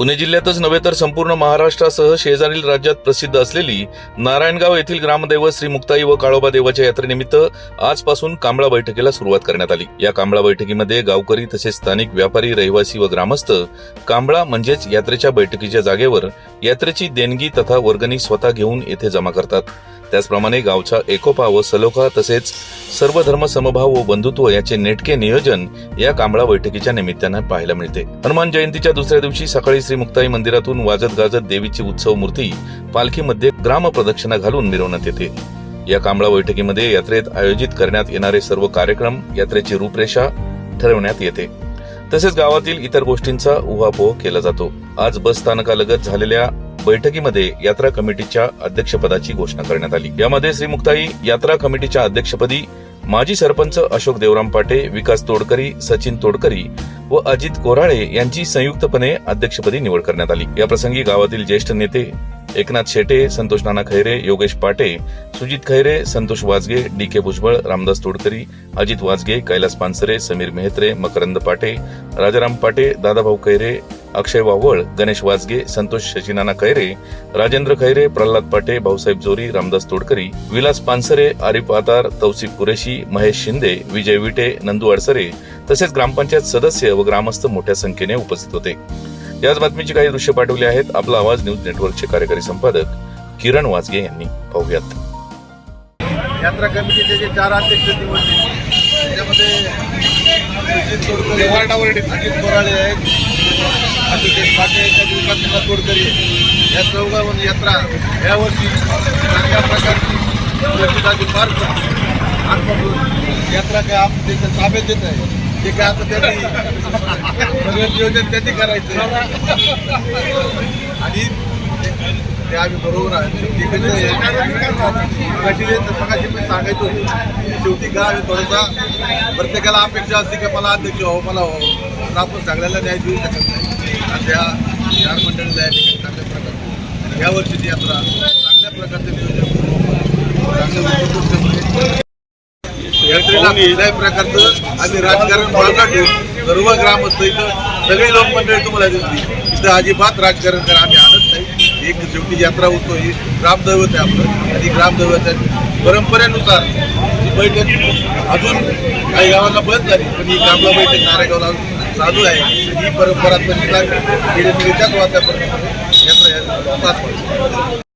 पुणे जिल्ह्यातच नव्हे तर संपूर्ण महाराष्ट्रासह शेजारील राज्यात प्रसिद्ध असलेली नारायणगाव येथील ग्रामदैवत श्री मुक्ताई व काळोबा देवाच्या यात्रेनिमित्त आजपासून कांबळा बैठकीला सुरुवात करण्यात आली. या कांबळा बैठकीमध्ये गावकरी तसेच स्थानिक व्यापारी रहिवासी व ग्रामस्थ कांबळा म्हणजेच यात्रेच्या बैठकीच्या जागेवर यात्रेची देणगी तथा वर्गणी स्वतः घेऊन येथे जमा करतात. त्याचप्रमाणे गावचा एकोपा व सलोखा तसेच सर्व धर्म समभाव व बंधुत्व याचे नेटके नियोजन या कांबळा बैठकीच्या निमित्तानं पाहायला मिळते. हनुमान जयंतीच्या दुसऱ्या दिवशी सकाळी श्री मुक्ताई मंदिरातून वाजत गाजत देवीची उत्सव मूर्ती पालखीमध्ये ग्राम प्रदक्षिणा घालून मिरवण्यात येते. या कांबळा बैठकीमध्ये यात्रेत आयोजित करण्यात येणारे सर्व कार्यक्रम यात्रेची रूपरेषा ठरवण्यात येते. तसेच गावातील इतर गोष्टींचा उहापोह केला जातो. आज बस स्थानकालगत झालेल्या बैठकीमध्ये यात्रा कमिटीच्या अध्यक्षपदाची घोषणा करण्यात आली. यामध्ये श्री मुक्ताई यात्रा कमिटीच्या अध्यक्षपदी माजी सरपंच अशोक देवराम पाटे विकास तोडकरी सचिन तोडकरी व अजित कोराळे यांची संयुक्तपणे अध्यक्षपदी निवड करण्यात आली. याप्रसंगी गावातील ज्येष्ठ नेते एकनाथ शेटे संतोष नाना खैरे योगेश पाटे सुजित खैरे संतोष वाजगे डी के भुजबळ रामदास तोडकरी अजित वाजगे कैलास पानसरे समीर मेहत्रे मकरंद पाटे राजाराम पाटे दादाभाऊ खैरे अक्षय वावळ गणेश वाजगे संतोष शशीनाना खैरे राजेंद्र खैरे प्रल्हाद पाटे भाऊसाहेब जोरी रामदास तोडकरी विलास पानसरे आरिफ आतार तौसिफ कुरेशी महेश शिंदे विजय विटे नंदू अडसरे तसेच ग्रामपंचायत सदस्य व ग्रामस्थ मोठ्या संख्येने उपस्थित होते. याच बातमीची काही दृश्य पाठवली आहेत. आपला आवाज न्यूज नेटवर्कचे कार्यकारी संपादक किरण वाजगे यांनी पाहुयात. यात्रा कमिटीचे जे चार अध्यक्ष निवडले त्याच्यामध्ये अजित कोराळे आहेत अतिकेश पाटील आहेत आणि विकास तोडकरी. या चौघावर यात्रा यावर्षी चांगल्या प्रकारची प्रतिसादी फार आजपासून यात्रा काय आप त्याच्या ताब्यात येत आहे ते काय आता त्यांनी सगळं नियोजन त्यांनी करायचं. आणि ते आम्ही बरोबर आहे शेवटी पण सांगायचो शेवटी काय आहे थोडासा प्रत्येकाला अपेक्षा असते की मला अध्यक्ष व्हावं मला व्हावं. पण आपण सगळ्याला न्याय देऊ शकत नाही. आणि त्या चार मंडळीला या ठिकाणी चांगल्या प्रकारचं यावर्षीची यात्रा चांगल्या प्रकारचं नियोजन करून चांगलं यात्रेला कुठल्याही प्रकारचं आम्ही राजकारण बाजूला ठेवून सर्व ग्रामस्थ इथं सगळी लोकमंडळी तुम्हाला दिसली इथं अजिबात राजकारण करा आम्ही आणत नाही. एक शेवटी यात्रा होतो ही ग्रामदैवत आहे आपलं. आणि ग्रामदैवताच्या परंपरेनुसार ही बैठक अजून काही गावांना बंद झाली पण ही ग्रामला बैठक नारायणगावला अजून चालू आहे. ही परंपरा तशी लागली पिढी पिढी त्याच वातापर्यंत यात्रा